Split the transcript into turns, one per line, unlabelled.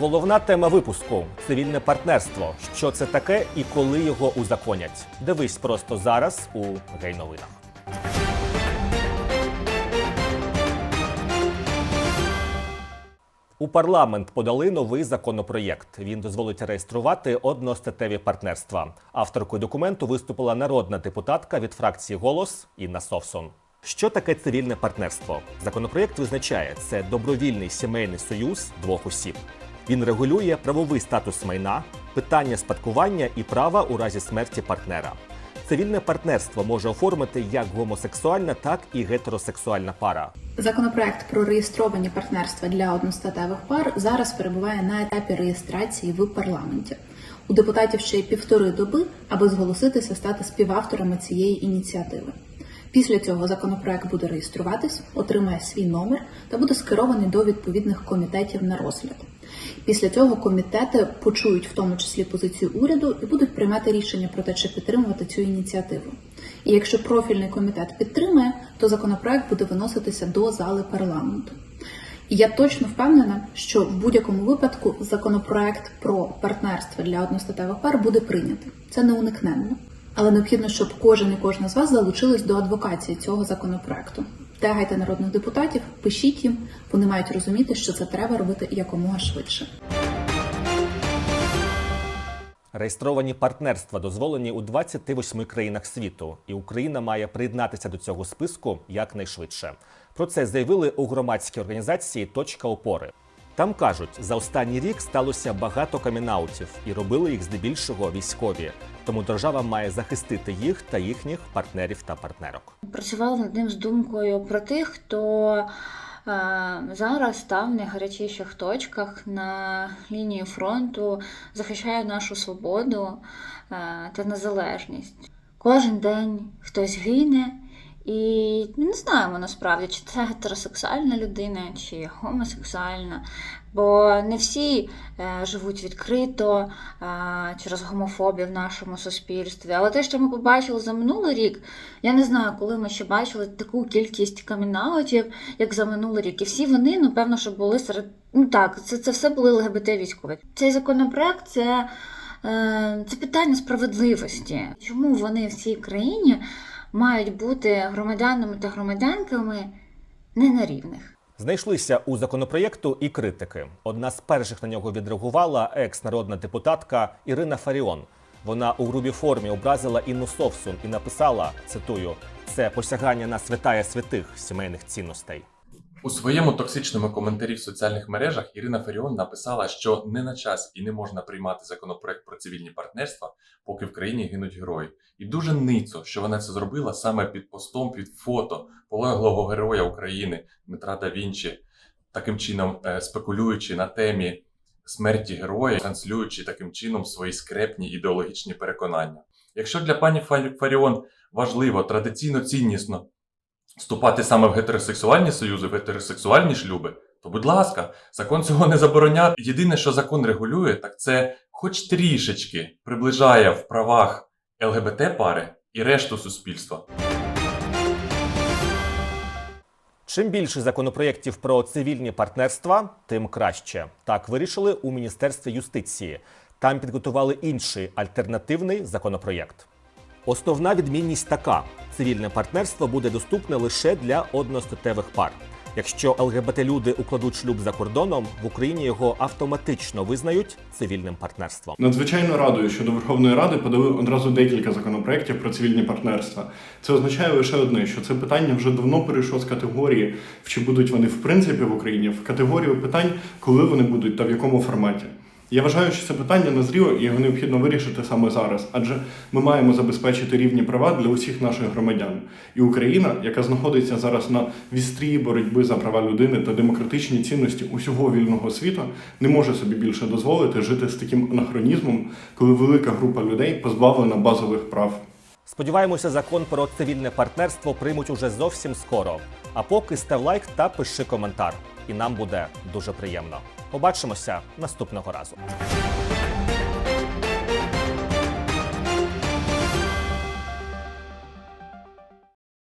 Головна тема випуску цивільне партнерство. Що це таке і коли його узаконять? Дивись просто зараз у гей-новинах. У парламент подали новий законопроєкт. Він дозволить реєструвати одностатеві партнерства. Авторкою документу виступила народна депутатка від фракції Голос Інна Совсон. Що таке цивільне партнерство? Законопроєкт визначає це добровільний сімейний союз двох осіб. Він регулює правовий статус майна, питання спадкування і права у разі смерті партнера. Цивільне партнерство може оформити як гомосексуальна, так і гетеросексуальна пара.
Законопроект про реєстровані партнерства для одностатевих пар зараз перебуває на етапі реєстрації в парламенті. У депутатів ще й півтори доби, аби зголоситися стати співавторами цієї ініціативи. Після цього законопроект буде реєструватись, отримає свій номер та буде скерований до відповідних комітетів на розгляд. Після цього комітети почують в тому числі позицію уряду і будуть приймати рішення про те, чи підтримувати цю ініціативу. І якщо профільний комітет підтримує, то законопроект буде виноситися до зали парламенту. І я точно впевнена, що в будь-якому випадку законопроект про партнерство для одностатевих пар буде прийнятий. Це неуникненно. Але необхідно, щоб кожен і кожна з вас залучились до адвокації цього законопроекту. Тегайте народних депутатів, пишіть їм, вони мають розуміти, що це треба робити якомога швидше.
Реєстровані партнерства дозволені у 28 країнах світу, і Україна має приєднатися до цього списку якнайшвидше. Про це заявили у громадській організації Точка опори. Там кажуть, за останній рік сталося багато камінаутів і робили їх здебільшого військові. Тому держава має захистити їх та їхніх партнерів та партнерок.
Працювала над ним з думкою про тих, хто е, зараз став в найгарячіших точках на лінії фронту, захищає нашу свободу е, та незалежність. Кожен день хтось гине, і ми не знаємо насправді, чи це гетеросексуальна людина, чи гомосексуальна. Бо не всі е, живуть відкрито е, через гомофобію в нашому суспільстві. Але те, що ми побачили за минулий рік, я не знаю, коли ми ще бачили таку кількість камінаутів, як за минулий рік. І всі вони, ну, певно, що були серед. Ну так, це, це все були ЛГБТ військові. Цей законопроект це, е, це питання справедливості. Чому вони в цій країні мають бути громадянами та громадянками не на рівних?
Знайшлися у законопроєкту і критики. Одна з перших на нього відреагувала екс-народна депутатка Ірина Фаріон. Вона у грубій формі образила Інну Совсун і написала: цитую: це посягання на святая святих сімейних цінностей.
У своєму токсичному коментарі в соціальних мережах Ірина Феріон написала, що не на час і не можна приймати законопроект про цивільні партнерства, поки в країні гинуть герої. І дуже ницо, що вона це зробила саме під постом, під фото полеглого героя України Дмитра да Вінчі, таким чином е, спекулюючи на темі смерті героя, транслюючи таким чином свої скрепні ідеологічні переконання. Якщо для пані Фа- Фаріон важливо традиційно ціннісно вступати саме в гетеросексуальні союзи, в гетеросексуальні шлюби, то будь ласка, закон цього не забороняє. Єдине, що закон регулює, так це хоч трішечки приближає в правах ЛГБТ пари і решту суспільства.
Чим більше законопроєктів про цивільні партнерства, тим краще. Так вирішили у Міністерстві юстиції. Там підготували інший альтернативний законопроєкт. Основна відмінність така: цивільне партнерство буде доступне лише для одностатевих пар. Якщо ЛГБТ-люди укладуть шлюб за кордоном, в Україні його автоматично визнають цивільним партнерством.
Надзвичайно радую, що до Верховної Ради подали одразу декілька законопроєктів про цивільні партнерства. Це означає лише одне, що це питання вже давно перейшло з категорії, чи будуть вони в принципі в Україні, в категорію питань, коли вони будуть та в якому форматі. Я вважаю, що це питання назріло і його необхідно вирішити саме зараз, адже ми маємо забезпечити рівні права для усіх наших громадян. І Україна, яка знаходиться зараз на вістрі боротьби за права людини та демократичні цінності усього вільного світу, не може собі більше дозволити жити з таким анахронізмом, коли велика група людей позбавлена базових прав.
Сподіваємося, закон про цивільне партнерство приймуть уже зовсім скоро. А поки став лайк та пиши коментар. І нам буде дуже приємно. Побачимося наступного разу.